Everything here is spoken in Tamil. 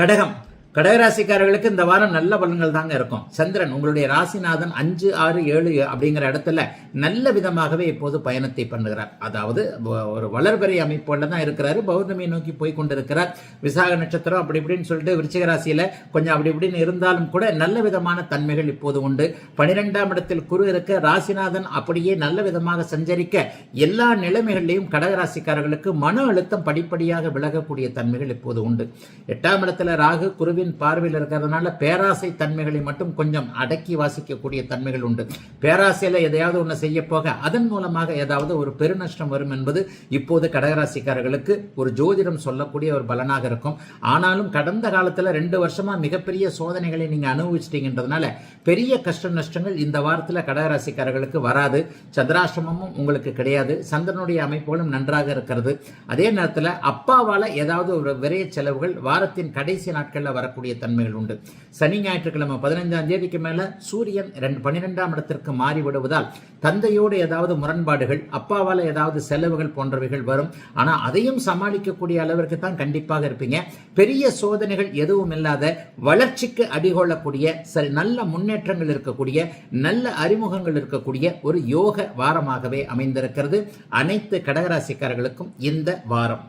கடகம். கடகராசிக்காரர்களுக்கு இந்த வாரம் நல்ல பலன்கள் தாங்க இருக்கும். சந்திரன் உங்களுடைய ராசிநாதன் அஞ்சு ஆறு ஏழு அப்படிங்கிற இடத்துல நல்ல விதமாகவே இப்போது பயணத்தை பண்ணுகிறார். அதாவது ஒரு வளர்பறை அமைப்போல தான் இருக்கிறாரு. பௌர்ணமியை நோக்கி போய் கொண்டிருக்கிறார். விசாக நட்சத்திரம் அப்படி இப்படின்னு சொல்லிட்டு விருச்சிக ராசியில கொஞ்சம் அப்படி இப்படின்னு இருந்தாலும் கூட நல்ல விதமான தன்மைகள் இப்போது உண்டு. பனிரெண்டாம் இடத்தில் குரு இருக்க ராசிநாதன் அப்படியே நல்ல விதமாக சஞ்சரிக்க எல்லா நிலைமைகளிலையும் கடகராசிக்காரர்களுக்கு மன அழுத்தம் படிப்படியாக விலகக்கூடிய தன்மைகள் இப்போது உண்டு. எட்டாம் இடத்துல ராகு குருவி குருவின் பார்வையில் இருக்கிறதுனால பேராசை தன்மைகளை மட்டும் கொஞ்சம் அடக்கி வாசிக்கக்கூடிய தன்மைகள் உண்டு. பேராசையில் எதையாவது ஒன்று செய்ய போக அதன் மூலமாக ஏதாவது ஒரு பெருநஷ்டம் வரும் என்பது இப்போது கடகராசிக்காரர்களுக்கு ஒரு ஜோதிடம் சொல்லக்கூடிய ஒரு பலனாக இருக்கும். ஆனாலும் கடந்த காலத்துல ரெண்டு வருஷமா மிகப்பெரிய சோதனைகளை நீங்க அனுபவிச்சிட்டீங்கன்றதுனால பெரிய கஷ்ட நஷ்டங்கள் இந்த வாரத்தில் கடகராசிக்காரர்களுக்கு வராது. சந்திராசிரமமும் உங்களுக்கு கிடையாது. சந்திரனுடைய அமைப்புகளும் நன்றாக இருக்கிறது. அதே நேரத்துல அப்பாவால ஏதாவது ஒரு விரைய செலவுகள் வாரத்தின் கடைசி நாட்களில் வர வரக்கூடிய தன்மைகள் உண்டு. சனி ஞாயிற்றுக்கிழமை பதினைஞ்சாம் தேதிக்கு மேல சூரியன் ரெண்டு பன்னிரெண்டாம் இடத்திற்கு மாறி விடுவதால் தந்தையோடு ஏதாவது முரண்பாடுகள் அப்பாவால ஏதாவது செலவுகள் போன்றவைகள் வரும். ஆனா அதையும் சமாளிக்கக்கூடிய அளவிற்கு தான் கண்டிப்பாக இருப்பீங்க. பெரிய சோதனைகள் எதுவும் இல்லாத வளர்ச்சிக்கு அடிகொள்ளக்கூடிய சரி நல்ல முன்னேற்றங்கள் இருக்கக்கூடிய நல்ல அறிமுகங்கள் இருக்கக்கூடிய ஒரு யோக வாரமாகவே அமைந்திருக்கிறது. அனைத்து கடகராசிக்காரர்களுக்கும் இந்த வாரம்.